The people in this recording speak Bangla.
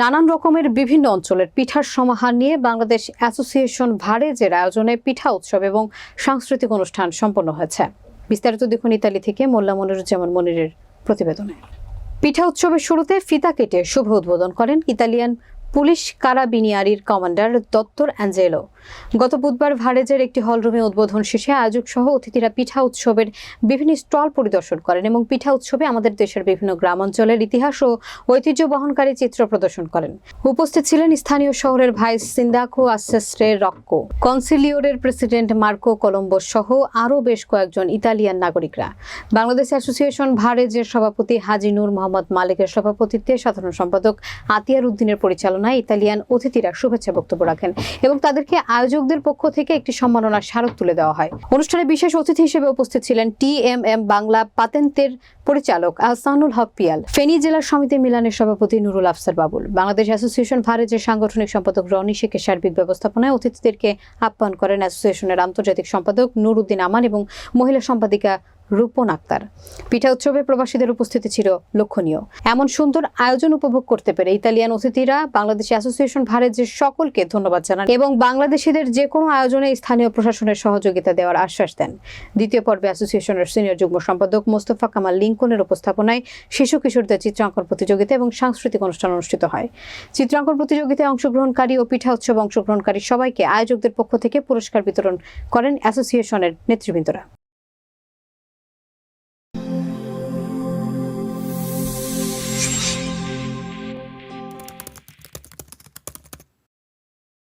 নানান রকমের বিভিন্ন অঞ্চলের পিঠার সমাহার নিয়ে বাংলাদেশ অ্যাসোসিয়েশন ভারেজের আয়োজনে পিঠা উৎসব এবং সাংস্কৃতিক অনুষ্ঠান সম্পন্ন হয়েছে। বিস্তারিত দেখুন ইতালি থেকে মোল্লা মনিরুজ্জামান মনিরের প্রতিবেদনে। পিঠা উৎসবের শুরুতে ফিতা কেটে শুভ উদ্বোধন করেন ইতালিয়ান পুলিশ কারাবিনিয়ারির কমান্ডার দত্তর অ্যাঞ্জেলো। গত বুধবার ভারেজের একটি হলরুমে উদ্বোধন শেষে আয়োজক সহ অতিথিরা পিঠা উৎসবের বিভিন্ন স্টল পরিদর্শন করেন এবং পিঠা উৎসবে আমাদের দেশের বিভিন্ন গ্রাম অঞ্চলের ইতিহাস ও ঐতিহ্য বহনকারী চিত্র প্রদর্শন করেন। উপস্থিত ছিলেন স্থানীয় শহরের ভাইস সিন্দাকো আসেস্ট্রে রক্কো। কনসিলিওরের প্রেসিডেন্ট মার্কো কলম্বো সহ আরও বেশ কয়েকজন ইতালিয়ান নাগরিকরা। বাংলাদেশ অ্যাসোসিয়েশন ভারেজের সভাপতি হাজি নূর মোহাম্মদ মালিকের সভাপতিত্বে সাধারণ সম্পাদক আতিয়ার উদ্দিনের পরিচালনায় ইতালিয়ান অতিথিরা শুভেচ্ছা বক্তব্য রাখেন এবং তাদেরকে আয়োজকদের পক্ষ থেকে একটি সম্মাননা স্মারক তুলে দেওয়া হয়। অনুষ্ঠানে বিশেষ অতিথি হিসেবে উপস্থিত ছিলেন টি এম এম বাংলা পাতেন্তের পরিচালক আহসানুল হক পিয়াল, ফেনী জেলা সমিতি মিলানের সভাপতি নুরুল আফসার বাবুল, বাংলাদেশ অ্যাসোসিয়েশন ভারতের সাংগঠনিক সম্পাদক রনি শেখের সার্বিক ব্যবস্থাপনায় অতিথিদেরকে আহ্বান করেন অ্যাসোসিয়েশনের আন্তর্জাতিক সম্পাদক নুরুদ্দিন আমান এবং মহিলা সম্পাদিকা রূপন আক্তার। পিঠা উৎসবে প্রবাসীদের উপস্থিতি ছিল লক্ষণীয়। এমন সুন্দর আয়োজন উপভোগ করতে পেরে ইতালিয়ান অতিথিরা, বাংলাদেশ অ্যাসোসিয়েশন ভারেজের সকলকে ধন্যবাদ জানান এবং বাংলাদেশিদের যে কোনো আয়োজনে স্থানীয় প্রশাসনের সহযোগিতা দেওয়ার আশ্বাস দেন। দ্বিতীয় পর্বে অ্যাসোসিয়েশনের সিনিয়র যুগ্ম সম্পাদক মোস্তফা কামাল লিঙ্কনের উপস্থাপনায় শিশু কিশোরদের চিত্রাঙ্কন প্রতিযোগিতা এবং সাংস্কৃতিক অনুষ্ঠান অনুষ্ঠিত হয়। চিত্রাঙ্কন প্রতিযোগিতায় অংশগ্রহণকারী ও পিঠা উৎসব অংশগ্রহণকারী সবাইকে আয়োজকদের পক্ষ থেকে পুরস্কার বিতরণ করেন অ্যাসোসিয়েশনের নেতৃবৃন্দরা।